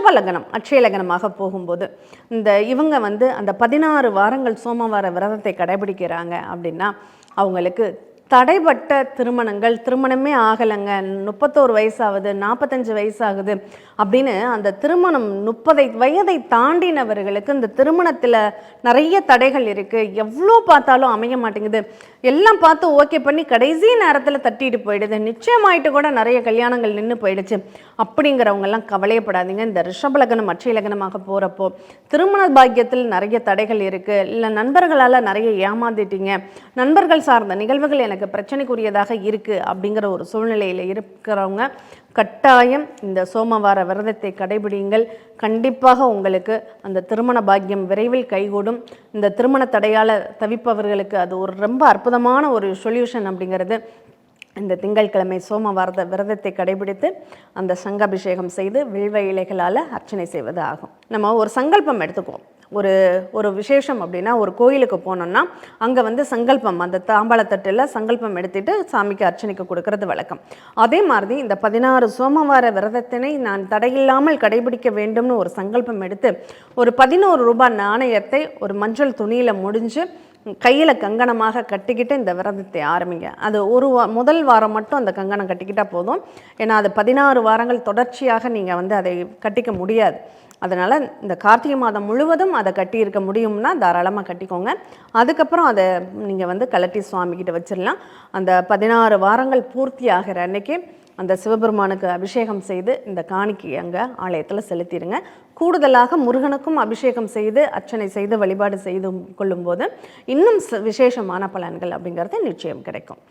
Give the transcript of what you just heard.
ரிஷப லக்னம் அட்சய லக்னமாக போகும்போது இந்த இவங்க வந்து அந்த பதினாறு வாரங்கள் சோமவார விரதத்தை கடைபிடிக்கிறாங்க அப்படின்னா அவங்களுக்கு தடைப்பட்ட திருமணங்கள் திருமணமே ஆகலைங்க. முப்பத்தோரு வயசாகுது நாற்பத்தஞ்சு வயசாகுது அப்படின்னு அந்த திருமணம் முப்பதை வயதை தாண்டினவர்களுக்கு இந்த திருமணத்தில் நிறைய தடைகள் இருக்குது எவ்வளோ பார்த்தாலும் அமைய மாட்டேங்குது. எல்லாம் பார்த்து ஓகே பண்ணி கடைசி நேரத்தில் தட்டிட்டு போயிடுது. நிச்சயமாயிட்டு கூட நிறைய கல்யாணங்கள் நின்று போயிடுச்சு. அப்படிங்கிறவங்கெல்லாம் கவலையப்படாதீங்க. இந்த ரிஷபலகனம் அட்சய லக்னமாக போகிறப்போ திருமண பாக்கியத்தில் நிறைய தடைகள் இருக்குது இல்லை நண்பர்களால் நிறைய ஏமாந்துட்டீங்க நண்பர்கள் சார்ந்த நிகழ்வுகள் எனக்கு பிரச்சனைக்குரியதாக இருக்குது அப்படிங்கிற ஒரு சூழ்நிலையில் இருக்கிறவங்க கட்டாயம் இந்த சோமவார விரதத்தை கடைபிடியுங்கள். கண்டிப்பாக உங்களுக்கு அந்த திருமண பாக்கியம் விரைவில் கைகூடும். இந்த திருமண தடையால் தவிப்பவர்களுக்கு அது ஒரு ரொம்ப அற்புதமான ஒரு சொல்யூஷன் அப்படிங்கிறது இந்த திங்கட்கிழமை சோமவாரத விரதத்தை கடைபிடித்து அந்த சங்காபிஷேகம் செய்து வில்வ இலைகளால் அர்ச்சனை செய்வது ஆகும். நம்ம ஒரு சங்கல்பம் எடுத்துக்குவோம். ஒரு ஒரு விசேஷம் அப்படின்னா ஒரு கோயிலுக்கு போனோம்னா அங்கே வந்து சங்கல்பம் அந்த தாம்பாளத்தட்டில் சங்கல்பம் எடுத்துகிட்டு சாமிக்கு அர்ச்சனைக்கு கொடுக்கறது வழக்கம். அதே மாதிரி இந்த பதினாறு சோமவார விரதத்தினை நான் தடையில்லாமல் கடைபிடிக்க வேண்டும்னு ஒரு சங்கல்பம் எடுத்து ஒரு பதினோரு ரூபாய் நாணயத்தை ஒரு மஞ்சள் துணியில் முடிஞ்சு கையில் கங்கணமாக கட்டிக்கிட்டு இந்த விரதத்தை ஆரம்பிங்க. அது ஒரு வா முதல் வாரம் மட்டும் அந்த கங்கணம் கட்டிக்கிட்டால் போதும். ஏன்னா அது பதினாறு வாரங்கள் தொடர்ச்சியாக நீங்கள் வந்து அதை கட்டிக்க முடியாது. அதனால் இந்த கார்த்திகை மாதம் முழுவதும் அதை கட்டியிருக்க முடியும்னா தாராளமாக கட்டிக்கோங்க. அதுக்கப்புறம் அதை நீங்கள் வந்து கலட்டி சுவாமிகிட்ட வச்சிடலாம் அந்த பதினாறு வாரங்கள் பூர்த்தி ஆகிற அன்னைக்கு அந்த சிவபெருமானுக்கு அபிஷேகம் செய்து இந்த காணிக்கை அங்கே ஆலயத்தில் செலுத்திடுங்க கூடுதலாக முருகனுக்கும் அபிஷேகம் செய்து அர்ச்சனை செய்து வழிபாடு செய்து கொள்ளும்போது இன்னும் ச- விசேஷமான பலன்கள் அப்படிங்கிறது நிச்சயம் கிடைக்கும்.